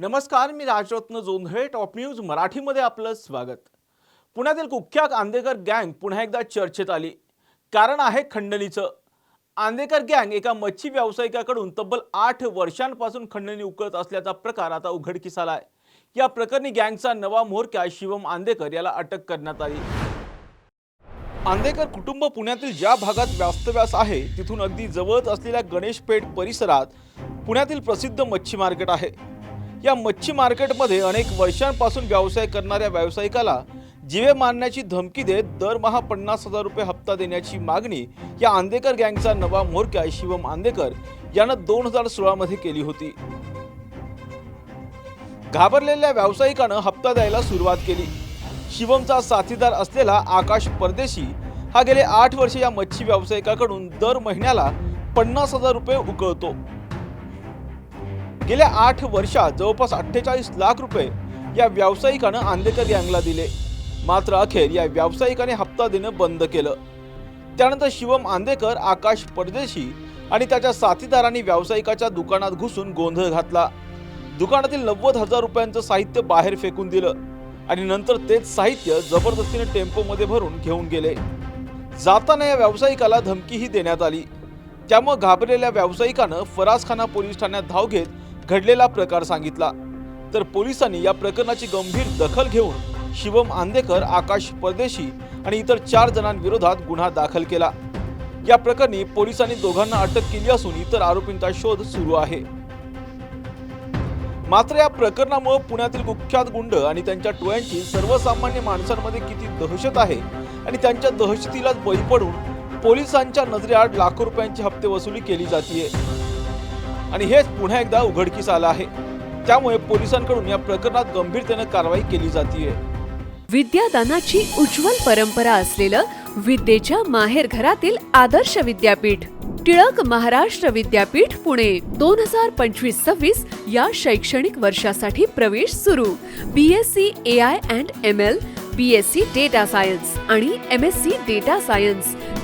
नमस्कार मी Rajratna Jondhale top news मराठीमध्ये आपलं स्वागत. पुण्यातील कुख्यात आंदेकर गँग पुन्हा एकदा चर्चेत आली. कारण आहे खंडणीचं. आंदेकर गँग एका मच्छी व्यावसायिकाकडून तब्बल आठ वर्षांपासून खंडणी उकळत असल्याचा प्रकार आता उघडकीस आला आहे या प्रकरणी गँगचा नवा म्होरक्या शिवम आंदेकर याला अटक करण्यात आली. आंदेकर कुटुंब पुण्यातील ज्या भागात वास्तव्यास आहे तिथून अगदी जवळच असलेल्या गणेशपेठ परिसरात पुण्यातील प्रसिद्ध मच्छी मार्केट आहे. या मच्छी मार्केटमध्ये अनेक वर्षांपासून व्यवसाय करणाऱ्या व्यावसायिकाला जीवे मारण्याची धमकी देत दरमहा पन्नास हजार रुपये हप्ता देण्याची मागणी या आंदेकर गँगचा नवा म्होरक्या शिवम आंदेकर यानं दोन हजार सोळामध्ये केली होती. घाबरलेल्या व्यावसायिकानं हप्ता द्यायला सुरुवात केली. शिवमचा साथीदार असलेला आकाश परदेशी हा गेले आठ वर्ष या मच्छी व्यावसायिकाकडून दर महिन्याला पन्नास हजार रुपये उकळतो. गेल्या आठ वर्षात जवळपास अठ्ठेचाळीस लाख रुपये या व्यावसायिकानं आंदेकर गँगला दिले. मात्र अखेर या व्यावसायिकाने हप्ता देणं बंद केलं. त्यानंतर शिवम आंदेकर आकाश परदेशी आणि त्याच्या साथीदारांनी व्यावसायिकाच्या दुकानात घुसून गोंधळ घातला. दुकानातील नव्वद हजार रुपयांचं साहित्य बाहेर फेकून दिलं आणि नंतर तेच साहित्य जबरदस्तीने टेम्पोमध्ये भरून घेऊन गेले. जाताना या व्यावसायिकाला धमकीही देण्यात आली. त्यामुळे घाबरलेल्या व्यावसायिकानं फरासखाना पोलीस ठाण्यात धाव घेत घडलेला प्रकार सांगितला. तर पोलिसांनी या प्रकरणाची गंभीर दखल घेऊन शिवम आंदेकर आकाश परदेशी आणि इतर चार जणांविरोधात गुन्हा दाखल केला. या प्रकरणी पोलिसांनी दोघांना अटक केली असून इतर आरोपींचा शोध सुरू आहे. मात्र या प्रकरणामुळे पुण्यातील कुख्यात गुंड आणि त्यांच्या टोळ्यांची सर्वसामान्य माणसांमध्ये किती दहशत आहे आणि त्यांच्या दहशतीलाच बळी पडून पोलिसांच्या नजरेआड लाखो रुपयांची हप्ते वसुली केली जाते आणि हेच पुन्हा एकदा उघडकीस आलं आहे. त्यामुळे पोलिसांकडून या प्रकरणात गंभीरतेनं कारवाई केली जाते विद्यादानाची उज्ज्वल परंपरा असलेलं विद्येच्या माहेर घरातील आदर्श विद्यापीठ टिळक महाराष्ट्र विद्यापीठ पुणे. दोन हजार पंचवीस सव्वीस या शैक्षणिक वर्षासाठी प्रवेश सुरू. B S C A I and M L B S C data science आणि M S C data science